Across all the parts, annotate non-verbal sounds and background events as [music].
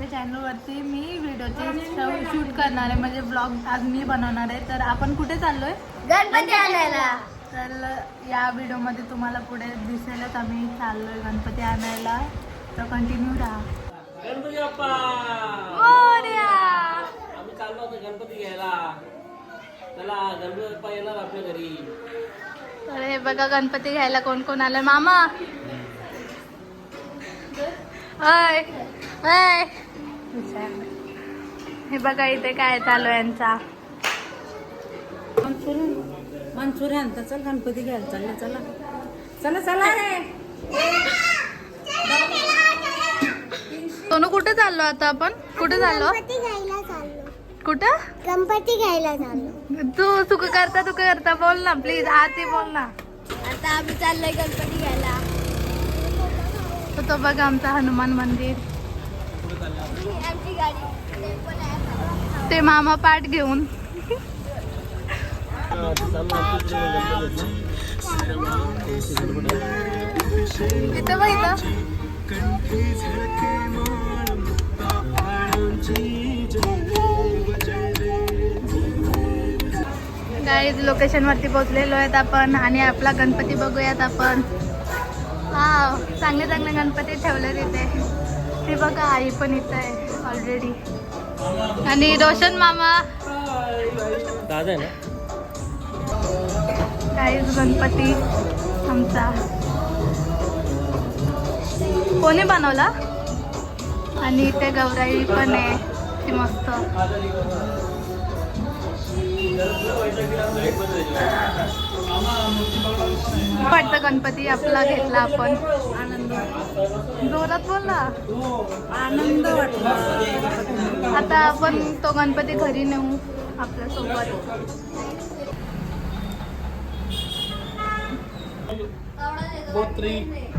आमच्या चॅनलवरती मी व्हिडिओचे शूट करणार आहे म्हणजे ब्लॉग आज मी बनवणार आहे. तर आपण कुठे चाललोय? गणपती आणायला. तर या व्हिडिओमध्ये तुम्हाला पुढे दिसेलच आम्ही चाललोय गणपती आणायला. तर कंटिन्यू राहा. गणपती! आम्ही चाललो होतो गणपती घ्यायला. चला गणपती बाप्पा येणार आपल्या घरी. तर हे बघा गणपती घ्यायला कोण कोण आलं मामा! अय हे बघा इथे काय चालू आहे यांचा. Manchurian manchurian. तर चल गणपती घ्यायला चालले चला. चला चला. रे. सोनू कुठे चाललो आता आपण? कुठे चाललो? कुठं? गणपती घ्यायला चाललो. तू तू करता तू करता. बोल ना प्लीज आती बोल ना. आता आम्ही चाललोय गणपती घ्यायला. तर तो बघा आमचा हनुमान मंदिर. ते मामा पाठ घेऊन. इथं बघ इथं. काही लोकेशन वरती पोहोचलेलो आहेत आपण आणि आपला गणपती बघूयात आपण. हा चांगले चांगले गणपती ठेवले तिथे ते बघा आई पण इथं आहे ऑलरेडी आणि रोशन मामा. दादा आहे ना? काहीच गणपती आमचा. कोणी बनवला? आणि इथे गौराई पण आहे. ती मस्त. पडतं गणपती आपला घेतला आपण. जोरात बोल ना. आनंद वाटला. आता आपण तो गणपती घरी नेऊ आपल्यासोबत.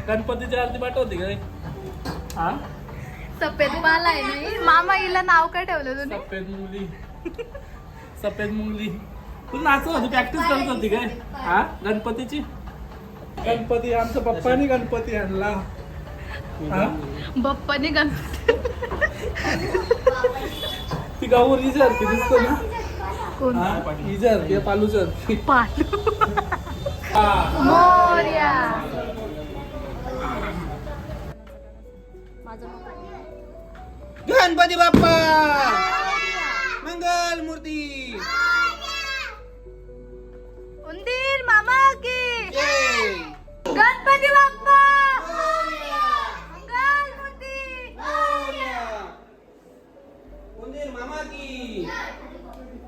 गणपतीची आरती पाठवते का रे? हा? सफेद पाल आहे नाही मामा हिला नाव काय ठेवलं तुम्ही सफेद मुंगली सफेद मुंगली तू नाचत होती प्रॅक्टिस करत होती काय? हा? गणपतीची? गणपती आमच्या पप्पानी गणपती आणला. हा? बप्पाने गणपती ती गाऊर इजर ती दिसतो ना? कोण हा? इजर ते पालूचर पालू मोर्या. गणपती बाप्पा!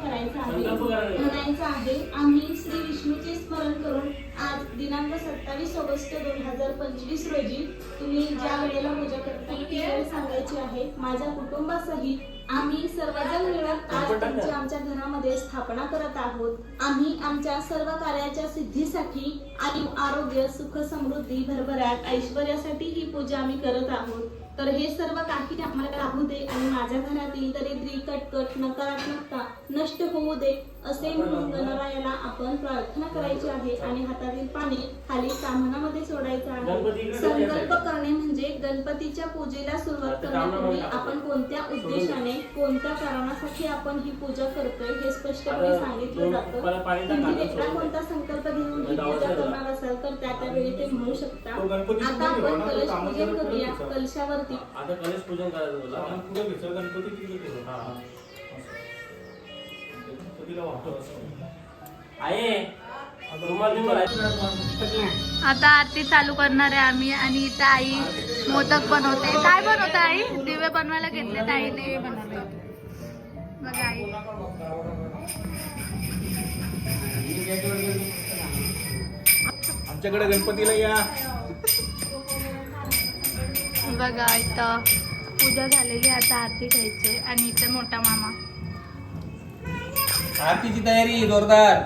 म्हणायचं आहे आम्ही श्री विष्णूचे स्मरण करून आज दिनांक सत्तावीस ऑगस्ट दोन हजार पंचवीस रोजी तुम्ही ज्या वेळेला पूजा करता ती वेळ सांगायची आहे माझ्या कुटुंबासहित आम्ही सर्वजण आज तुमची आमच्या घरामध्ये स्थापना करत आहोत. आम्ही आमच्या सर्व कार्याच्या सिद्धीसाठी आणि आरोग्य सुख समृद्धी भरभराट ऐश्वर्यासाठी ही पूजा आम्ही करत आहोत. तर हे सर्व काही आम्हाला लाभू दे आणि माझ्या घरातील दरिद्री कटकट नकारात्मकता नष्ट होऊ दे असे म्हणून गणरायाला आपण प्रार्थना करायची आहे आणि हातातील पाणी खाली सामानामध्ये सोडायचं आहे. संकल्प करणे म्हणजे गणपतीच्या पूजेला सुरुवात करण्यापूर्वी आपण कोणत्या उद्देशाने कोणत्या कारणासाठी आपण ही पूजा करतोय हे स्पष्टपणे सांगितलं जातं. तुम्ही वेगळा कोणता संकल्प घेऊन ही पूजा करणार असाल तर त्या त्या वेळी ते म्हणू शकता. आता आपण कलश पूजन करूया. कलशावरती आता गणेश पूजन करायचं तुला पुढे गणपती तिकडे. हा. गणपतीला असं. आहे. आता आरती चालू करणार आहे आम्ही आणि इथं आई मोदक बनवते. काय बनवते आई? दिवे बनवायला घेतले आईने बघा आई. आमच्याकडे गणपतीला या. बघा इथं पूजा झालेली आता आरती घ्यायची आणि इथे मोठा मामा. आरतीची तयारी जोरदार.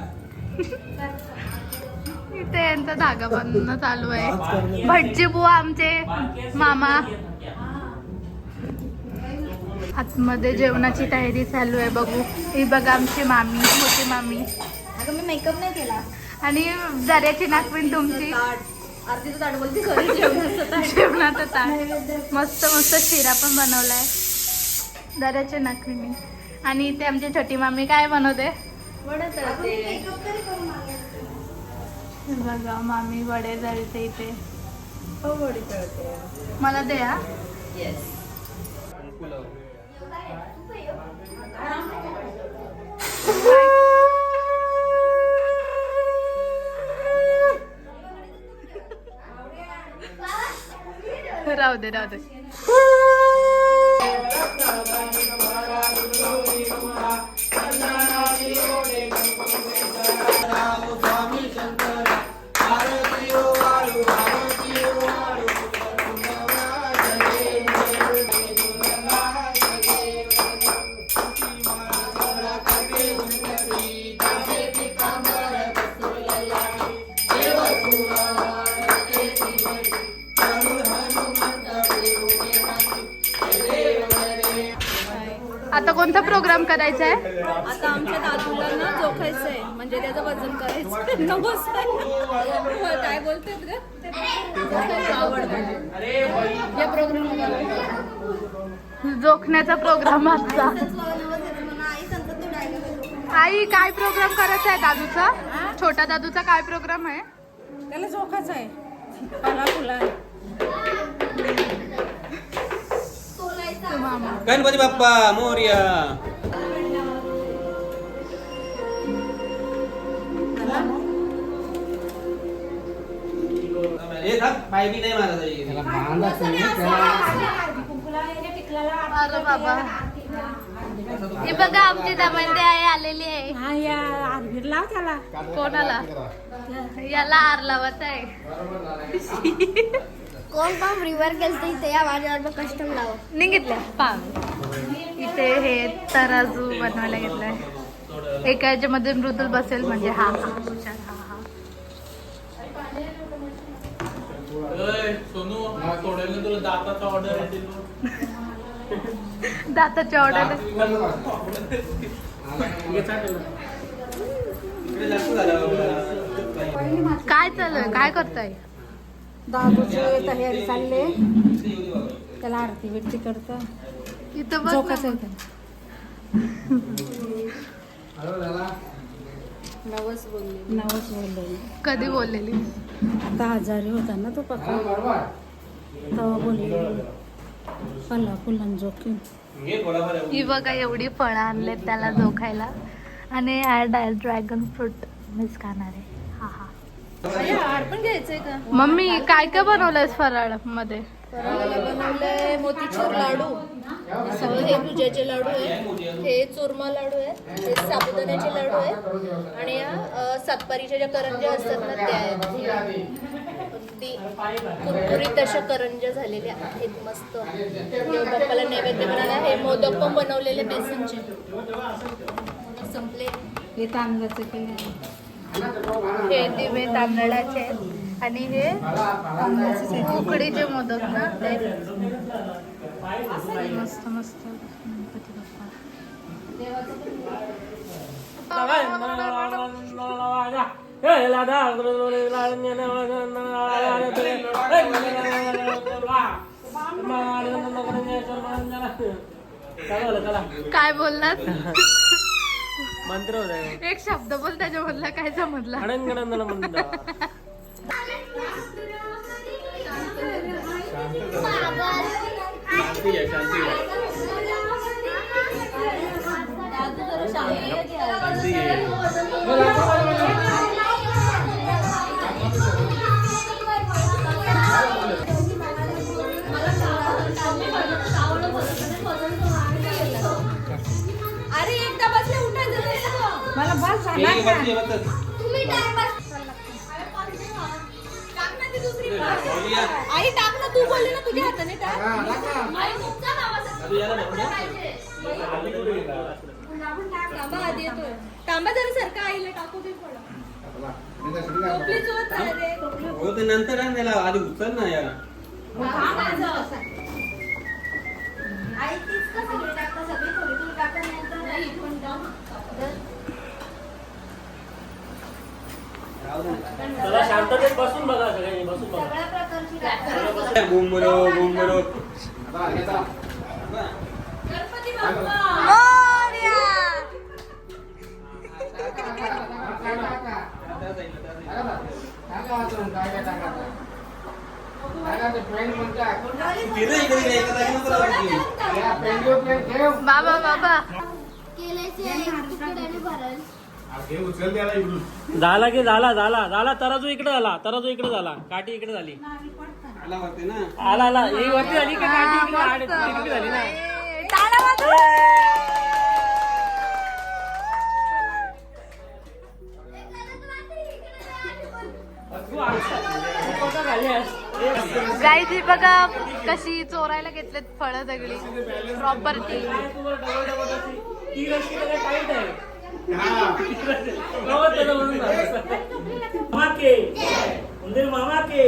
इथे यांचा धागा बनणं चालू आहे. भटजी बुवा आमचे मामा. आतमध्ये जेवणाची तयारी चालू आहे. बघू. ही बघा आमची मामी मोठी मामी. अगं मी मेकअप नाही केला. आणि दर्याची नागपिन तुमची. आरतीचं ताट बोलते घरी जेवणाचं ताट. जेवणाचं ताट. मस्त मस्त शिरा पण बनवलाय. दऱ्याचे मी आणि इथे आमची छोटी मामी काय बनवते? हे बघा मामी वडे जळते इथे. मला दे हा. राहू दे राहू दे. [laughs] आता कोणता प्रोग्राम करायचा आहे आता आमच्या दादूला ना जोखायचं आहे म्हणजे त्याचं वजन करायचं [laughs] [laughs] काय बोलतेत ग? या प्रोग्राम जोखण्याचा प्रोग्राम आजचा. आई काय प्रोग्राम करायचा आहे दादूचा छोटा दादूचा काय प्रोग्राम आहे? त्याला झोकाच आहे फुला मामा गणपती बाप्पा मोर्या. थांब पाय बी नाही माझा तरी. अरे बाबा. हे बघा आमची दमंडी आहे आलेली आहे. हा या आरवीर लाव त्याला. कोणाला? याला आर लावत आहे कोण पण रिवर गेलते इथे? या माझ्यावर कस्टम लाव. निघितल्या पाव इथे हे तराजू बनवायला घेतलाय. एका याच्यामध्ये मृदुल बसेल म्हणजे हा हा हा हा. अय, सोनू सोडायला तुला दाताचा ऑर्डर. काय चालू आहे काय करताय? दादूची तयारी चालले त्याला आरती बिरती करतं. इथं बघ त्याला नवस बोलले. नावच बोलले कधी बोललेली? आता आजारी होता ना तो पप्पा. तेव्हा बोलले. फुला फुलां जोखीम. ही बघा एवढी फळं आणलेत त्याला जोखायला. आणि आहे ड्रॅगन फ्रूट मिस खाणार आहे हा हा हाड पण घ्यायचंय का मम्मी काय काय बनवलंयस फराळमध्ये? फराळाला बनवलंय मोतीचूर लाडू. हे भुजाचे लाडू आहे हे चुरमा लाडू आहे हे साबुदाण्याचे लाडू आहे आणि या सातपारीच्या ज्या करंज्या असतात ना त्या आहेत. अगदी कुरकुरीत अशा करंज्या झालेल्या आहेत. मस्त. हे बाप्पाला नैवेद्य बनायला हे मोदक पण बनवलेले बेसनचे. संपले. हे तांदळाचं केलं हे दिवे तांदळाचे आहेत. आणि हे उकडीचे मोदक ना ते. मस्त मस्त. गणपती बाप्पा. काय बोललात? मंत्र होत एक शब्द बोल त्याच्यामधला काय समजला? अडंगणंदन मंत्र शांती आहे शांती आहे शांती आहे आई टाक ना तू बोलली ना तुझ्या हाताने टाक. तांबा जरा सारखा आईला टाकू दे हो? ते नंतर आण त्याला आधी उचल ना यार आई तीच का सगळी टाकता? सगळी थोडी थोडी टाकता नंतर चला शांततेत बसून बघा सगळ्यांनी बसून बघा. बूम बरो बूम बरो. बाबा बाबा. केल्याचे झाला की झाला झाला झाला तराजू इकडे झाला तराजू इकडे झाला काठी इकडे झाली. आला आला आला ही वरती झाली का काठी? इकडे आड- झाली ना. गाईज ही बघा कशी चोरायला घेतलेत फळं सगळी. प्रॉपर्टी तू आहे. मामा के उंदीर मामा के।